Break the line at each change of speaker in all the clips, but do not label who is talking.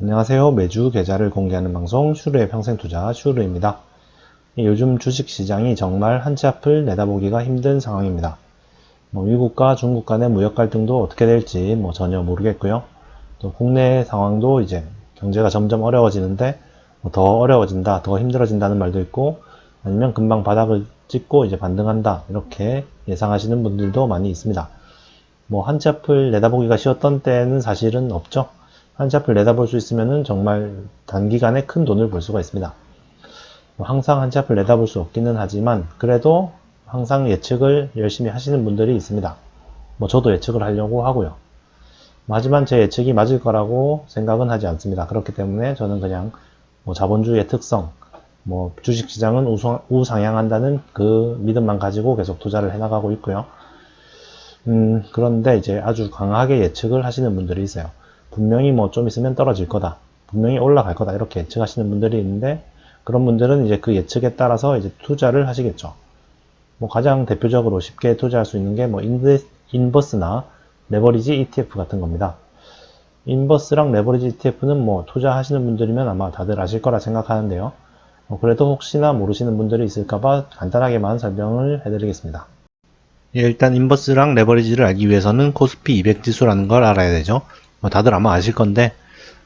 안녕하세요. 매주 계좌를 공개하는 방송 슈르의 평생투자 슈르입니다. 요즘 주식시장이 정말 한치 앞을 내다보기가 힘든 상황입니다. 뭐 미국과 중국 간의 무역 갈등도 어떻게 될지 뭐 전혀 모르겠고요. 또 국내 상황도 이제 경제가 점점 어려워지는데 뭐 더 어려워진다, 더 힘들어진다는 말도 있고 아니면 금방 바닥을 찍고 이제 반등한다 이렇게 예상하시는 분들도 많이 있습니다. 뭐 한치 앞을 내다보기가 쉬웠던 때는 사실은 없죠. 한치 앞을 내다볼 수 있으면은 정말 단기간에 큰 돈을 벌 수가 있습니다. 뭐 항상 한치 앞을 내다볼 수 없기는 하지만 그래도 항상 예측을 열심히 하시는 분들이 있습니다. 뭐 저도 예측을 하려고 하고요. 뭐 하지만 제 예측이 맞을 거라고 생각은 하지 않습니다. 그렇기 때문에 저는 그냥 뭐 자본주의의 특성, 뭐 주식시장은 우상, 우상향한다는 그 믿음만 가지고 계속 투자를 해나가고 있고요. 음, 그런데 이제 아주 강하게 예측을 하시는 분들이 있어요. 분명히 뭐 좀 있으면 떨어질 거다. 분명히 올라갈 거다. 이렇게 예측하시는 분들이 있는데 그런 분들은 이제 그 예측에 따라서 이제 투자를 하시겠죠. 뭐 가장 대표적으로 쉽게 투자할 수 있는 게 뭐 인버스나 레버리지 ETF 같은 겁니다. 인버스랑 레버리지 ETF는 뭐 투자하시는 분들이면 아마 다들 아실 거라 생각하는데요. 뭐 그래도 혹시나 모르시는 분들이 있을까봐 간단하게만 설명을 해드리겠습니다. 예, 일단 인버스랑 레버리지를 알기 위해서는 코스피 200 지수라는 걸 알아야 되죠. 뭐 다들 아마 아실 건데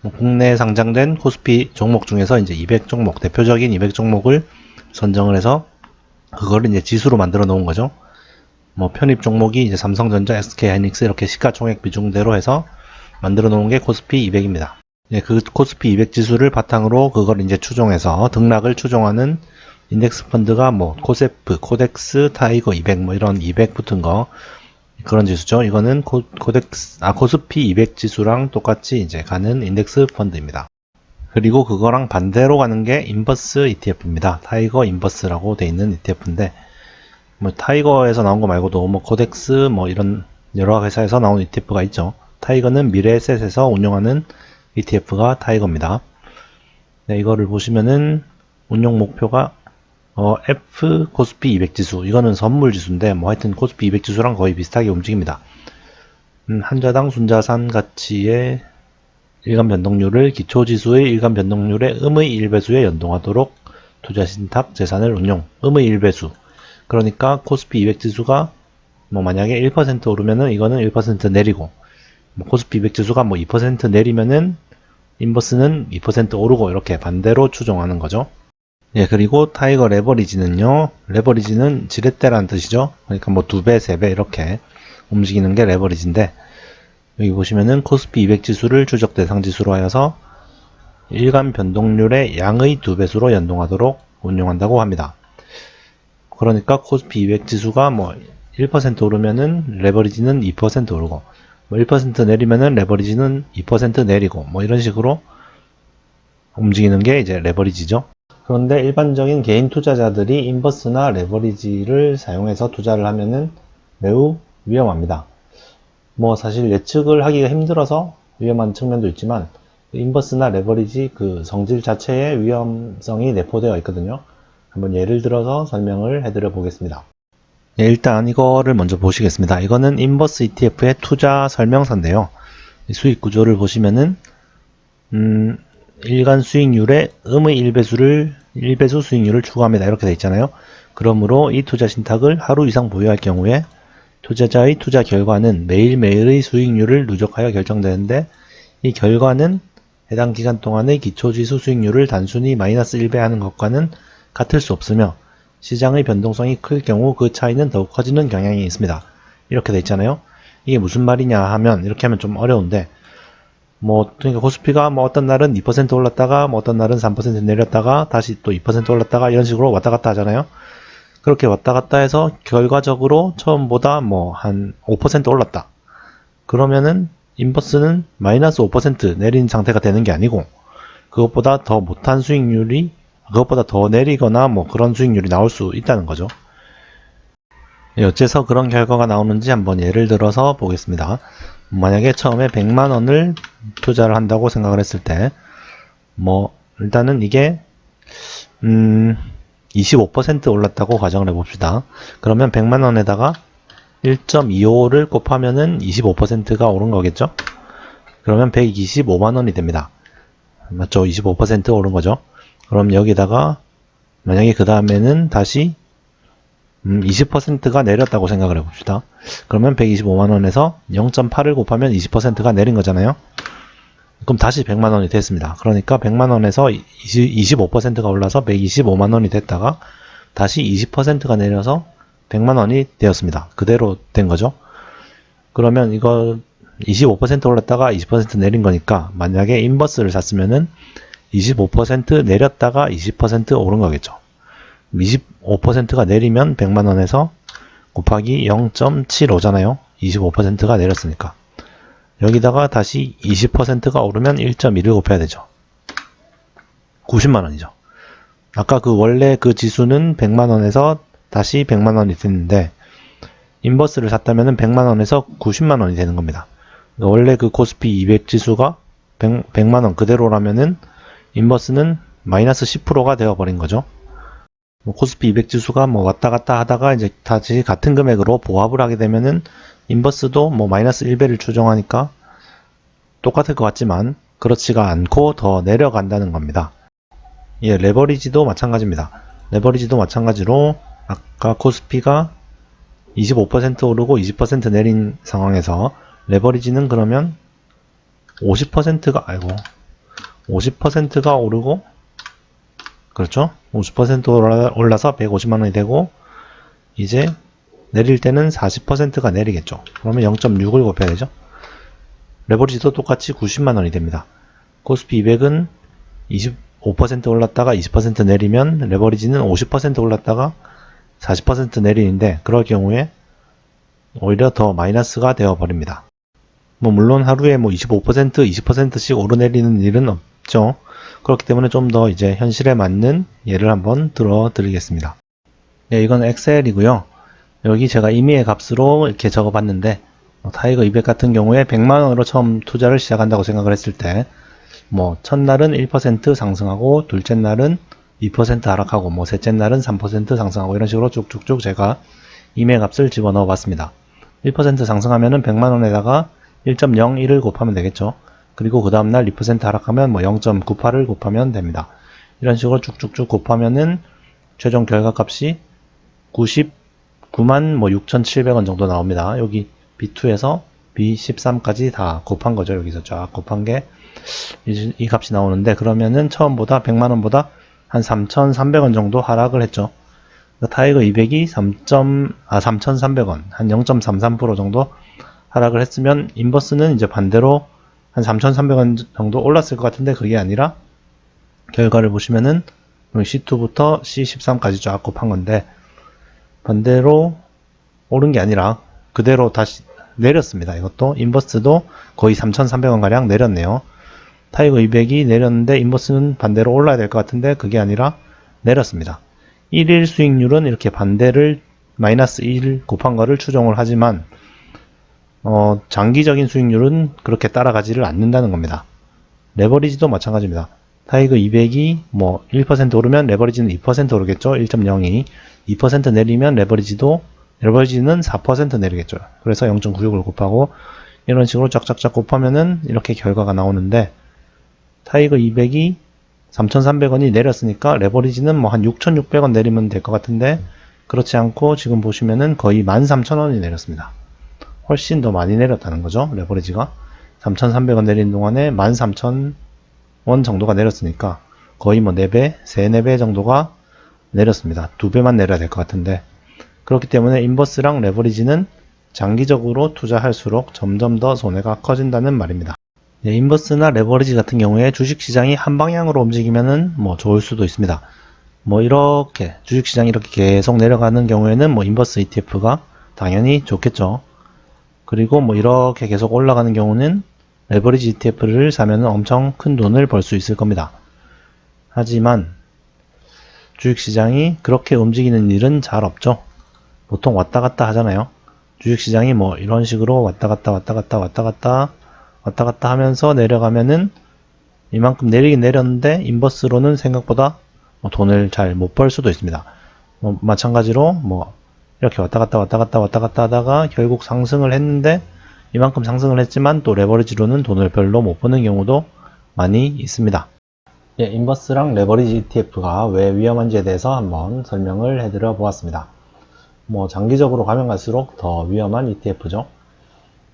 뭐 국내에 상장된 코스피 종목 중에서 이제 200 종목 대표적인 200 종목을 선정을 해서 그거를 이제 지수로 만들어 놓은 거죠. 뭐 편입 종목이 이제 삼성전자, SK하이닉스 이렇게 시가총액 비중대로 해서 만들어 놓은 게 코스피 200입니다. 예, 그 코스피 200 지수를 바탕으로 그걸 이제 추종해서 등락을 추종하는 인덱스 펀드가 뭐 코세프, 코덱스, 타이거 200 뭐 이런 200 붙은 거 그런 지수죠. 이거는 코, 코덱스, 아 코스피 200 지수랑 똑같이 이제 가는 인덱스 펀드입니다. 그리고 그거랑 반대로 가는 게 인버스 ETF입니다. 타이거 인버스라고 돼 있는 ETF인데 뭐 타이거에서 나온 거 말고도 뭐 코덱스 뭐 이런 여러 회사에서 나온 ETF가 있죠. 타이거는 미래에셋에서 운영하는 ETF가 타이거입니다. 네, 이거를 보시면은 운용 목표가 어, F 코스피 200 지수 이거는 선물 지수인데 뭐 하여튼 코스피 200 지수랑 거의 비슷하게 움직입니다. 음, 한자당 순자산 가치의 일간 변동률을 기초 지수의 일간 변동률의 음의 1배수에 연동하도록 투자 신탁 재산을 운용 음의 1배수 그러니까 코스피 200 지수가 뭐 만약에 1% 오르면은 이거는 1% 내리고 뭐 코스피 200 지수가 뭐 2% 내리면은 인버스는 2% 오르고 이렇게 반대로 추종하는 거죠. 예, 그리고 타이거 레버리지는요, 레버리지는 지렛대라는 뜻이죠. 그러니까 뭐 두 배, 세 배 이렇게 움직이는 게 레버리지인데, 여기 보시면은 코스피 200 지수를 추적 대상 지수로 하여서 일간 변동률의 양의 두 배수로 연동하도록 운용한다고 합니다. 그러니까 코스피 200 지수가 뭐 1% 오르면은 레버리지는 2% 오르고, 뭐 1% 내리면은 레버리지는 2% 내리고, 뭐 이런 식으로 움직이는 게 이제 레버리지죠. 그런데 일반적인 개인 투자자들이 인버스나 레버리지를 사용해서 투자를 하면은 매우 위험합니다. 뭐 사실 예측을 하기가 힘들어서 위험한 측면도 있지만 인버스나 레버리지 그 성질 자체의 위험성이 내포되어 있거든요. 한번 예를 들어서 설명을 해드려 보겠습니다. 네, 일단 이거를 먼저 보시겠습니다. 이거는 인버스 ETF의 투자 설명서인데요. 수익 구조를 보시면은 음, 일간 수익률의 음의 1배수를 1배수 수익률을 추구합니다. 이렇게 되어 있잖아요. 그러므로 이 투자 신탁을 하루 이상 보유할 경우에 투자자의 투자 결과는 매일매일의 수익률을 누적하여 결정되는데 이 결과는 해당 기간 동안의 기초지수 수익률을 단순히 마이너스 1배 하는 것과는 같을 수 없으며 시장의 변동성이 클 경우 그 차이는 더욱 커지는 경향이 있습니다. 이렇게 되어 있잖아요. 이게 무슨 말이냐 하면 이렇게 하면 좀 어려운데 뭐 그러니까 코스피가 뭐 어떤 날은 2% 올랐다가 뭐 어떤 날은 3% 내렸다가 다시 또 2% 올랐다가 이런 식으로 왔다 갔다 하잖아요. 그렇게 왔다 갔다 해서 결과적으로 처음보다 뭐 한 5% 올랐다. 그러면은 인버스는 마이너스 5% 내린 상태가 되는 게 아니고 그것보다 더 못한 수익률이 그것보다 더 내리거나 뭐 그런 수익률이 나올 수 있다는 거죠. 예, 어째서 그런 결과가 나오는지 한번 예를 들어서 보겠습니다. 만약에 처음에 100만 원을 투자를 한다고 생각을 했을 때, 뭐, 일단은 이게, 음, 25% 올랐다고 가정을 해봅시다. 그러면 100만 원에다가 1.25를 곱하면은 25%가 오른 거겠죠? 그러면 125만 원이 됩니다. 맞죠? 25% 오른 거죠. 그럼 여기다가 만약에 그 다음에는 다시 음, 20%가 내렸다고 생각을 해봅시다. 그러면 125만원에서 0.8을 곱하면 20%가 내린 거잖아요. 그럼 다시 100만원이 됐습니다. 그러니까 100만원에서 25%가 올라서 125만원이 됐다가 다시 20%가 내려서 100만원이 되었습니다. 그대로 된 거죠. 그러면 이거 25% 올랐다가 20% 내린 거니까 만약에 인버스를 샀으면은 25% 내렸다가 20% 오른 거겠죠. 25%가 내리면 100만원에서 곱하기 0.75잖아요. 25%가 내렸으니까. 여기다가 다시 20%가 오르면 1.1을 곱해야 되죠. 90만원이죠. 아까 그 원래 그 지수는 100만원에서 다시 100만원이 됐는데 인버스를 샀다면 100만원에서 90만원이 되는 겁니다. 원래 그 코스피 200 지수가 100, 100만원 그대로라면은 인버스는 마이너스 10%가 되어버린 거죠. 뭐 코스피 200 지수가 뭐 왔다 갔다 하다가 이제 다시 같은 금액으로 보합을 하게 되면은 인버스도 뭐 마이너스 1배를 추정하니까 똑같을 것 같지만 그렇지가 않고 더 내려간다는 겁니다. 예, 레버리지도 마찬가지입니다. 레버리지도 마찬가지로 아까 코스피가 25% 오르고 20% 내린 상황에서 레버리지는 그러면 50%가 아이고 50%가 오르고 그렇죠? 50% 올라, 올라서 150만 원이 되고 이제 내릴 때는 40%가 내리겠죠. 그러면 0.6을 곱해야 되죠. 레버리지도 똑같이 90만 원이 됩니다. 코스피 200은 25% 올랐다가 20% 내리면 레버리지는 50% 올랐다가 40% 내리는데 그럴 경우에 오히려 더 마이너스가 되어 버립니다. 뭐 물론 하루에 뭐 25% 20%씩 오르내리는 일은 없죠. 그렇기 때문에 좀 더 이제 현실에 맞는 예를 한번 들어 드리겠습니다. 네, 이건 엑셀이고요. 여기 제가 임의의 값으로 이렇게 적어 봤는데 뭐 타이거 200 같은 경우에 100만 원으로 처음 투자를 시작한다고 생각을 했을 때 뭐 첫날은 1% 상승하고 둘째 날은 2% 하락하고 뭐 셋째 날은 3% 상승하고 이런 식으로 쭉쭉쭉 제가 임의 값을 집어넣어 봤습니다. 1% 상승하면은 100만 원에다가 1.01을 곱하면 되겠죠. 그리고 그 다음날 2% 하락하면 뭐 0.98을 곱하면 됩니다. 이런 식으로 쭉쭉쭉 곱하면은 최종 결과값이 99만 뭐 6,700원 정도 나옵니다. 여기 B2에서 B13까지 다 곱한 거죠. 여기서 쫙 곱한 게 이 값이 나오는데 그러면은 처음보다 100만 원보다 한 3,300원 정도 하락을 했죠. 타이거 200이 3. 아 3,300원 한 0.33% 정도 하락을 했으면 인버스는 이제 반대로 한 3,300원 정도 올랐을 것 같은데 그게 아니라 결과를 보시면은 C2부터 C13까지 쫙 곱한 건데 반대로 오른 게 아니라 그대로 다시 내렸습니다. 이것도 인버스도 거의 3,300원 가량 내렸네요. 타이거 200이 내렸는데 인버스는 반대로 올라야 될 것 같은데 그게 아니라 내렸습니다. 1일 수익률은 이렇게 반대를 마이너스 1 곱한 거를 추정을 하지만 어, 장기적인 수익률은 그렇게 따라가지를 않는다는 겁니다. 레버리지도 마찬가지입니다. 타이거 200이 뭐 1% 오르면 레버리지는 2% 오르겠죠. 1.02. 2% 내리면 레버리지도 레버리지는 4% 내리겠죠. 그래서 0.96을 곱하고 이런 식으로 쫙쫙쫙 곱하면은 이렇게 결과가 나오는데 타이거 200이 3,300원이 내렸으니까 레버리지는 뭐 한 6,600원 내리면 될 것 같은데 그렇지 않고 지금 보시면은 거의 13,000원이 내렸습니다. 훨씬 더 많이 내렸다는 거죠. 레버리지가 3,300원 내린 동안에 13,000원 정도가 내렸으니까 거의 뭐 4배, 3, 4배 정도가 내렸습니다. 2배만 내려야 될 것 같은데 그렇기 때문에 인버스랑 레버리지는 장기적으로 투자할수록 점점 더 손해가 커진다는 말입니다. 네, 인버스나 레버리지 같은 경우에 주식시장이 한 방향으로 움직이면은 뭐 좋을 수도 있습니다. 뭐 이렇게 주식시장이 이렇게 계속 내려가는 경우에는 뭐 인버스 ETF가 당연히 좋겠죠. 그리고 뭐 이렇게 계속 올라가는 경우는 레버리지 ETF를 사면 엄청 큰 돈을 벌 수 있을 겁니다. 하지만 주식시장이 그렇게 움직이는 일은 잘 없죠. 보통 왔다 갔다 하잖아요. 주식시장이 뭐 이런 식으로 왔다 갔다 왔다 갔다 왔다 갔다 왔다 갔다 하면서 내려가면은 이만큼 내리긴 내렸는데 인버스로는 생각보다 뭐 돈을 잘 못 벌 수도 있습니다. 뭐 마찬가지로 뭐 이렇게 왔다 갔다 왔다 갔다 왔다 갔다 하다가 결국 상승을 했는데 이만큼 상승을 했지만 또 레버리지로는 돈을 별로 못 버는 경우도 많이 있습니다. 예, 인버스랑 레버리지 ETF가 왜 위험한지에 대해서 한번 설명을 해드려 보았습니다. 뭐 장기적으로 가면 갈수록 더 위험한 ETF죠.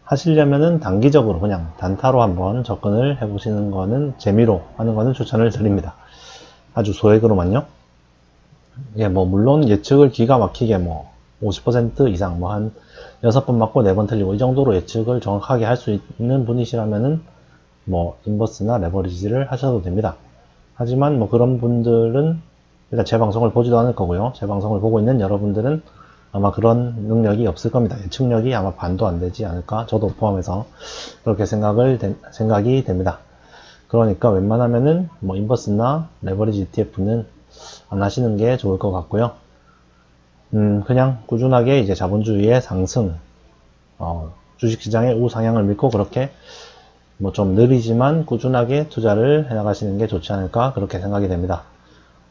하시려면은 단기적으로 그냥 단타로 한번 접근을 해보시는 거는 재미로 하는 거는 추천을 드립니다. 아주 소액으로만요. 예, 뭐 물론 예측을 기가 막히게 뭐 50% 이상 뭐 한 6번 맞고 4번 틀리고 이 정도로 예측을 정확하게 할 수 있는 분이시라면은 뭐 인버스나 레버리지를 하셔도 됩니다. 하지만 뭐 그런 분들은 일단 제 방송을 보지도 않을 거고요. 제 방송을 보고 있는 여러분들은 아마 그런 능력이 없을 겁니다. 예측력이 아마 반도 안 되지 않을까? 저도 포함해서 그렇게 생각을 된- 생각이 됩니다. 그러니까 웬만하면은 뭐 인버스나 레버리지 ETF는 안 하시는 게 좋을 것 같고요. 음, 그냥 꾸준하게 이제 자본주의의 상승, 어, 주식시장의 우상향을 믿고 그렇게 뭐 좀 느리지만 꾸준하게 투자를 해나가시는 게 좋지 않을까 그렇게 생각이 됩니다.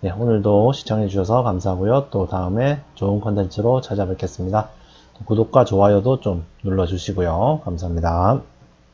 네, 오늘도 시청해 주셔서 감사하고요. 또 다음에 좋은 컨텐츠로 찾아뵙겠습니다. 구독과 좋아요도 좀 눌러주시고요. 감사합니다.